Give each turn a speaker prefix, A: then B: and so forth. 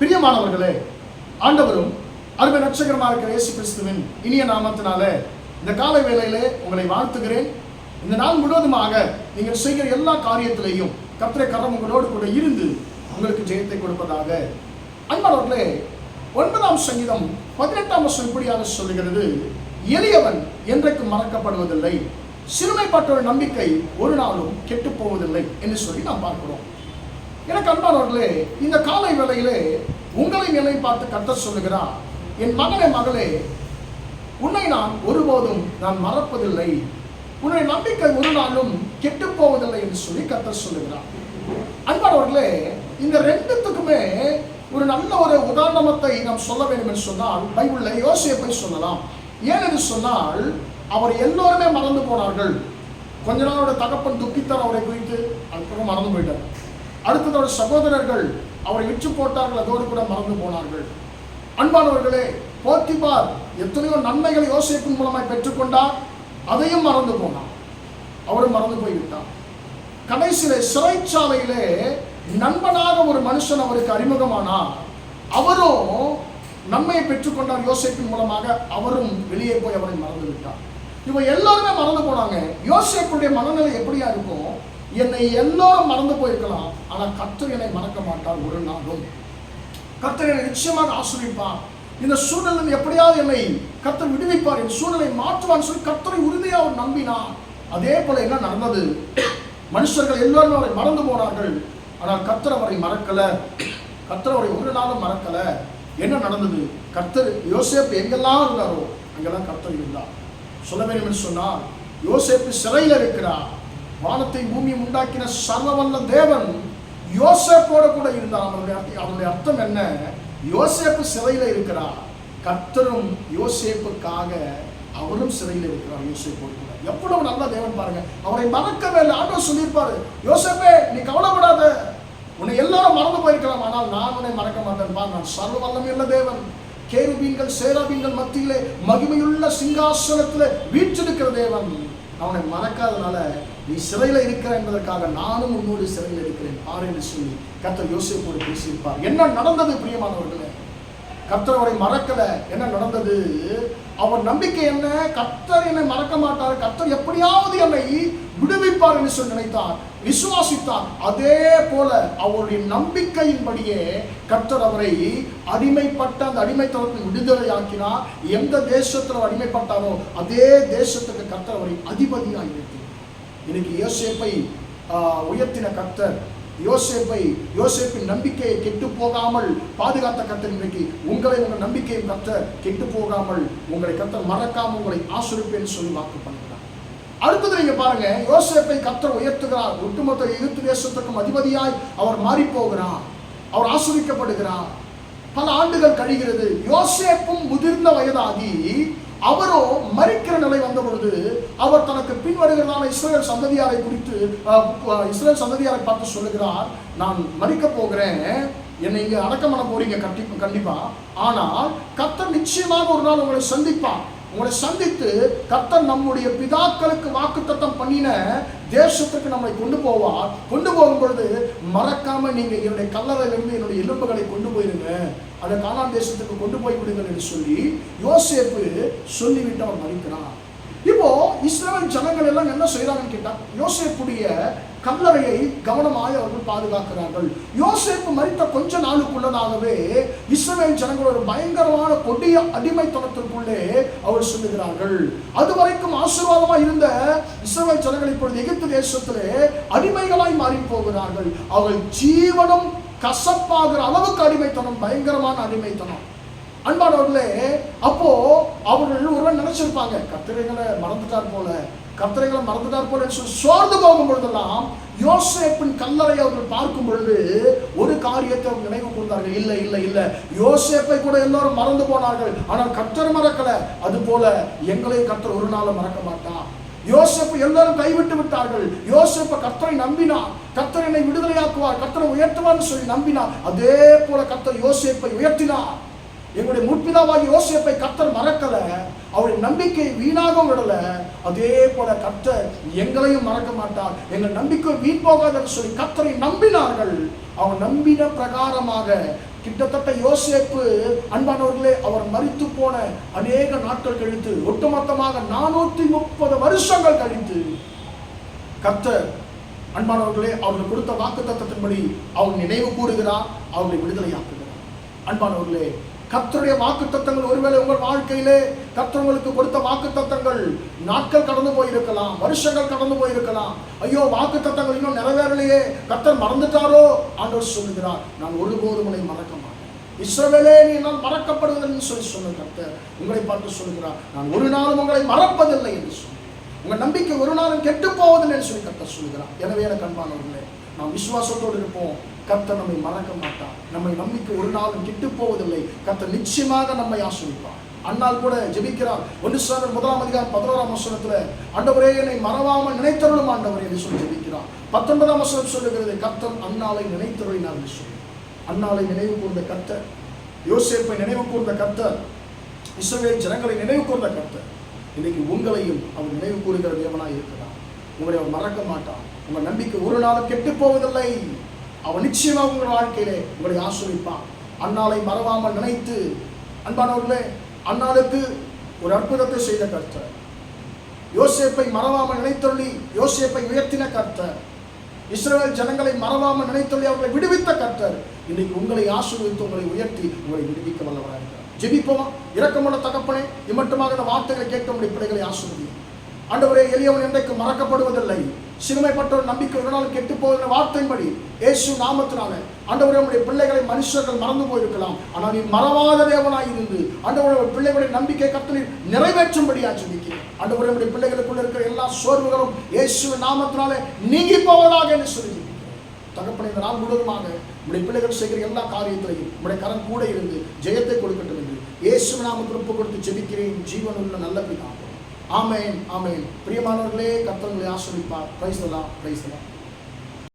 A: பிரியமானவர்களே ஆண்டவரும் அருமை நட்சகரமாக இருக்கிற இயேசு கிறிஸ்துவின் இனிய நாமத்தினால இந்த காலை வேளையிலே உங்களை வாழ்த்துகிறேன். இந்த நாள் முழுவதுமாக நீங்கள் செய்கிற எல்லா காரியத்திலையும் கத்திரை கரம் உங்களோடு கூட இருந்து உங்களுக்கு ஜெயத்தை கொடுப்பதாக. அன்பானவர்களே ஒன்பதாம் சங்கீதம் பதினெட்டாம் வருஷம் இப்படியாக சொல்லுகிறது எளியவன் என்றைக்கு மறக்கப்படுவதில்லை சிறுமைப்பட்டோர் நம்பிக்கை ஒரு நாளும் கெட்டு போவதில்லை என்று சொல்லி நாம் பார்க்கிறோம். எனக்கு அன்பானவர்களே இந்த காலை வேளையிலே உங்களை நிலை பார்த்து கத்த சொல்லுகிறார். என் மகனே மகளே உன்னை நான் ஒருபோதும் நான் மறப்பதில்லை. உன்னுடைய நம்பிக்கை ஒரு நாளும் கெட்டு போவதில்லை என்று சொல்லி கத்த சொல்லுகிறார். அன்பானவர்களே இந்த ரெண்டுத்துக்குமே ஒரு நல்ல ஒரு உதாரணத்தை நாம் சொல்ல வேண்டும் என்று சொன்னால் பைபிளில் யோசிப்பை சொல்லலாம். ஏன் என்று சொன்னால் அவர் எல்லோருமே மறந்து போனார்கள். கொஞ்ச நாளோட தகப்பன் துக்கித்தார் அவரை குறித்து அதுக்கப்புறம் மறந்து போயிட்டார். அடுத்ததோட சகோதரர்கள் அவரை விற்று போட்டார்கள் அதோடு கூட மறந்து போனார்கள். அன்பானவர்களே போத்திபார் எத்தனையோ நன்மைகளை யோசிப்பின் மூலமாய் பெற்றுக்கொண்டார் அதையும் மறந்து போனார். அவரும் மறந்து போய்விட்டார். கடைசியிலே சிறைச்சாலையிலே நண்பனாக ஒரு மனுஷன் அவருக்கு அறிமுகமானார். அவரும் நன்மையை பெற்றுக்கொண்டார் யோசிப்பின் மூலமாக அவரும் வெளியே போய் அவரை மறந்து விட்டார் இவங்க எல்லாருமே மறந்து போனாங்க. யோசிப்புடைய மனநிலை எப்படியா இருக்கும்? என்னை எல்லோரும் மறந்து போயிருக்கலாம். ஆனால் கர்த்தர் என்னை மறக்க மாட்டார் ஒரு நாளும். கர்த்தர் என்னை நிச்சயமாக ஆசிரியப்பார் இந்த சூழ்நிலை எப்படியாவது என்னை கர்த்தர் விடுவிப்பார். என் சூழ்நிலை மாற்றுவான்னு சொல்லி கர்த்தரை உறுதியாக அவர் நம்பினார். அதே போல என்ன நடந்தது? மனுஷர்கள் எல்லோரும் அவரை மறந்து போனார்கள். ஆனால் கர்த்தர் அவரை மறக்கல. கர்த்தர் அவரை ஒரு நாளும் மறக்கல. என்ன நடந்தது? கர்த்தர் யோசேப்பு எங்கெல்லாம் இருந்தாரோ அங்கெல்லாம் கர்த்தர் இருந்தார். சொல்ல வேண்டும் என்று சொன்னால் யோசேப்பு சிறையில் இருக்கிறார். வானத்தை பூமியை உண்டாக்கின சர்வவல்ல தேவன் யோசேப்போட கூட இருந்தான் அவனுடைய அவனுடைய அர்த்தம் என்ன? யோசேப்பு சிறையில் இருக்கிறார். கர்த்தரும் யோசேப்புக்காக அவரும் சிறையில் இருக்கிறார் யோசேப்போடு கூட. எவ்வளவு நல்ல தேவன் பாருங்க. அவரை மறக்கவே இல்லை. ஆண்டவர் சொல்லியிருப்பாரு யோசேப்பே நீ கவலைப்படாத. உன்னை எல்லாரும் மறந்து போயிருக்கலாம். ஆனால் நான் உன்னை மறக்க மாட்டேன். நான் சர்வ வல்லமையுள்ள தேவன். கேருபீன்கள் சேராபீன்கள் மத்தியிலே மகிமையுள்ள சிங்காசனத்தில் வீற்றிருக்கிற தேவன். அவனை மறக்காதனால நீ சிறையில் இருக்கிற என்பதற்காக நானும் உன்னோடு சிறையில் இருக்கிறேன். பாரு என்று சொல்லி கர்த்தர் யோசிப்போடு பேசியிருப்பார். என்ன நடந்தது பிரியமானவர்களே? கர்த்தர் அவரை மறக்கல. என்ன நடந்தது? அவர் நம்பிக்கை என்ன? கர்த்தர் என்னை மறக்க மாட்டார். கர்த்தர் எப்படியாவது என்னை விடுவிப்பார் என்று சொல்லி நினைத்தார். விசுவாசித்தார். அதே போல அவருடைய நம்பிக்கையின்படியே கர்த்தர் அவரை அடிமைப்பட்ட அந்த அடிமைத்தனத்தில் விடுதலை ஆக்கினார் எந்த தேசத்தில் அடிமைப்பட்டாரோ அதே தேசத்துக்கு கர்த்தர் அவரை அதிபதியாக இன்னைக்கு யோசேப்பை ஆஹ், உயர்த்தின கர்த்தர். யோசேப்பை யோசேப்பின் நம்பிக்கையை கெட்டு போகாமல் பாதுகாத்த கர்த்தர் இன்றைக்கு உங்களை உங்கள் நம்பிக்கையும் கர்த்தர் கெட்டு போகாமல் உங்களை கர்த்தர் மறக்காமல் உங்களை ஆசிரிப்பேன்னு சொல்லி வாக்கு பண்ணுகிறார். அடுத்தது நீங்க பாருங்க யோசேப்பை கர்த்தர் உயர்த்துகிறார். ஒட்டுமொத்த எகிப்து தேசத்துக்கும் அதிபதியாய் அவர் மாறி போகிறார் அவர் ஆசிரிக்கப்படுகிறார். பல ஆண்டுகள் கழிகிறது. யோசேப்பும் முதிர்ந்த வயதாகி அவரோ மறிக்கிற நிலை வந்த பொழுது அவர் தனக்கு பின்வருகிறதான இஸ்ரேல் சந்ததியாரை குறித்து இஸ்ரேல் சந்ததியாரை பார்த்து சொல்லுகிறார் நான் மறிக்க போகிறேன். என்னை இங்கே அடக்கம் பண்ண போறீங்க கண்டிப்பா கண்டிப்பா. ஆனால் கர்த்தர் நிச்சயமாக ஒரு நாள் உங்களை சந்திப்பார். உங்களை சந்தித்து கத்தர் நம்முடைய பிதாக்களுக்கு வாக்குத்தத்தம் பண்ணின தேசத்துக்கு நம்மை கொண்டு போவார். கொண்டு போகும் பொழுது மறக்காம நீங்க என்னுடைய கல்லறையிலிருந்து என்னுடைய எலும்புகளை கொண்டு போயிருங்க. அதை கானான் தேசத்துக்கு கொண்டு போய் விடுங்கள் என்று சொல்லி யோசேப்பு சொல்லிவிட்டு அவன் மறிக்கிறான் இப்போ இஸ்ரேல் ஜனங்கள் எல்லாம் என்ன செய்யறாங்கன்னு கேட்டா யோசேப்புடைய கல்லறையை கவனமாய் அவர்கள் பாதுகாக்கிறார்கள். யோசேப்பு மறித்த கொஞ்ச நாளுக்குள்ளதாகவே இஸ்ரேல் ஜனங்கள் ஒரு பயங்கரமான கொடிய அடிமைத்தனத்திற்குள்ளே அவர் சொல்லுகிறார்கள். அதுவரைக்கும் ஆசீர்வாதமாக இருந்த இஸ்ரேல் ஜனங்கள் இப்பொழுது எகிப்து தேசத்திலே அடிமைகளாய் மாறி போகிறார்கள். அவர்கள் ஜீவனம் கசப்பாகிற அளவுக்கு அடிமைத்தனம் பயங்கரமான அடிமைத்தனம். அன்பானவர்களே அப்போ அவர்கள் ஒருவன் நினைச்சிருப்பாங்க கத்திரைகளை மறந்துட்டார் போல கத்திரைகளை மறந்துட்டார் போல சோர்ந்து போகும் பொழுதெல்லாம் யோசேப்பின் கல்லறை அவர்கள் பார்க்கும் பொழுது ஒரு காரியத்தை அவங்க நினைவு கூர்ந்தார்கள். இல்லை இல்லை இல்லை யோசேப்பை கூட எல்லாரும் மறந்து போனார்கள். ஆனால் கத்தர் மறக்கல. அது போல எங்களை கத்தர் ஒரு நாளும் மறக்க மாட்டான் யோசேப்பு எல்லாரும் கைவிட்டு விட்டார்கள். யோசேப்பை கத்தரை நம்பினார். கத்தர் என்னை விடுதலையாக்குவார். கத்தரை உயர்த்துவார்னு சொல்லி நம்பினார். அதே போல கத்தர் யோசேப்பை உயர்த்தினார். எங்களுடைய முற்பிதாவாகி யோசிப்பை கத்தர் மறக்கல. அவருடைய நம்பிக்கை வீணாக விடல. அதே போல கத்தர் எங்களையும் மறக்க மாட்டார். எங்கள் நம்பிக்கை வீண் போகாதுன்னு சொல்லி கத்தரை நம்பினார்கள். அவர் நம்பின பிரகாரமாக கிட்டத்தட்ட யோசேப்பு அன்பானவர்களே அவர் மறித்து போன அநேக நாட்கள் கழித்து ஒட்டுமொத்தமாக நானூத்தி முப்பது வருஷங்கள் கழித்து கத்தர் அன்பானவர்களே அவர்கள் கொடுத்த வாக்கு தத்தத்தின்படி அவர் நினைவு கூறுகிறார் அவர்களை விடுதலையாக்குகிறார். அன்பானவர்களே கத்தருடைய வாக்கு தத்தங்கள் ஒருவேளை உங்கள் வாழ்க்கையிலே கத்தர் உங்களுக்கு கொடுத்த வாக்கு தத்தங்கள் நாட்கள் கடந்து போயிருக்கலாம் வருஷங்கள் கடந்து போயிருக்கலாம். ஐயோ வாக்கு தத்தங்கள் இன்னும் நிறைவேறலையே. கர்த்தர் மறந்துட்டாரோ ஆண்டவர் சொல்லுகிறார். நான் ஒருபோதும் உன்னை மறக்க மாட்டேன். இஸ்ரவேலே நீ நான் மறக்கப்படுவதில்லை சொல்லி சொன்ன கர்த்தர் உங்களை பார்த்து சொல்லுகிறார். நான் ஒரு நாளும் உங்களை மறப்பதில்லை என்று சொல்லி. உங்கள் நம்பிக்கை ஒரு நாளும் கெட்டு போவதில்லை சொல்லி கத்தர் சொல்லுகிறார். எனவே எனக்கு அன்பானவர்களே நாம் விசுவாசத்தோடு இருப்போம். கர்த்தர் நம்மை மறக்க மாட்டான் நம்மை நம்பிக்கை ஒரு நாளும் கிட்டு போவதில்லை. கர்த்தர் நிச்சயமாக நம்மை ஆசிரிப்பான் அண்ணால் கூட ஜெபிக்கிறார். ஒன்று முதலாம் அதிகாரம் பதினோராம் வசனத்துல ஆண்டவரே என்னை மறவாமல் நினைத்தருளும் ஆண்டவரே என்று சொல்லி ஜெபிக்கிறார். பத்தொன்பதாம் வசனம் சொல்லுகிறது கர்த்தர் அண்ணாலை நினைத்தருளினார் என்று சொல்லி. அண்ணாலை நினைவு கூர்ந்த கர்த்தர் யோசேப்பை நினைவு கூர்ந்த கர்த்தர் இஸ்ரவேல் ஜனங்களை நினைவு கூர்ந்த கர்த்தர். இன்னைக்கு உங்களையும் அவர் நினைவு கூறுகிற தேவனாக இருக்கிறார். உங்களை அவர் மறக்க மாட்டான் உங்கள் நம்பிக்கை ஒரு நாளும் கெட்டு போவதில்லை. அவன் நிச்சயமாக உங்கள் வாழ்க்கையிலே உங்களை ஆசிரிப்பான் அன்னாலை மறவாமல் நினைத்து அன்பானவர்களே அன்னாளுக்கு ஒரு அற்புதத்தை செய்த கர்த்தர். யோசேப்பை மறவாமல் நினைத்தொள்ளி யோசேப்பை உயர்த்தின கர்த்தர். இஸ்ரேல் ஜனங்களை மறவாமல் நினைத்தொள்ளி அவர்களை விடுவித்த கர்த்தர். இன்னைக்கு உங்களை ஆசீர்வதித்து உங்களை உயர்த்தி உங்களை விடுவிக்க வல்லவராக இருக்கிறார். ஜெபிப்போமா? இரக்கமுள்ள தகப்பனே இம்மட்டுமாக இந்த வார்த்தைகளை கேட்க முடிய பிள்ளைகளை ஆசிர்வதி ஆண்டவரே எளியவன் என்றைக்கு மறக்கப்படுவதில்லை. சிறுமைப்பட்டோர் நம்பிக்கை ஒரு நாள் கெட்டு போகிற வார்த்தையின்படி இயேசு நாமத்தினால ஆண்டவரே உடைய பிள்ளைகளை மனுஷர்கள் மறந்து போயிருக்கலாம். ஆனால் நீ மறவாத தேவனாய் இருந்து ஆண்டவரே பிள்ளைகளுடைய நம்பிக்கை கத்தனை நிறைவேற்றும்படியா ஜெபிக்கிறேன். ஆண்டவரே உடைய பிள்ளைகளுக்குள்ள இருக்கிற எல்லா சோர்வுகளும் இயேசு நாமத்தினாலே நீங்கி போவதாக என்று சொல்லி தகப்பனை இந்த நாள் முழுவதுமாக உடைய பிள்ளைகள் செய்கிற எல்லா காரியத்திலையும் உடைய கரம் கூட இருந்து ஜெயத்தை கொடுக்கட்டும் என்று இயேசு நாமத்தில் ஒப்பு கொடுத்து ஜெபிக்கிறேன். ஜீவனுள்ள நல்ல பிதாவும் ஆமேன் ஆமேன். பிரியமானவர்களே கர்த்தர் உங்களை ஆசிரிப்பார் பிரைஸ் பிரைஸ்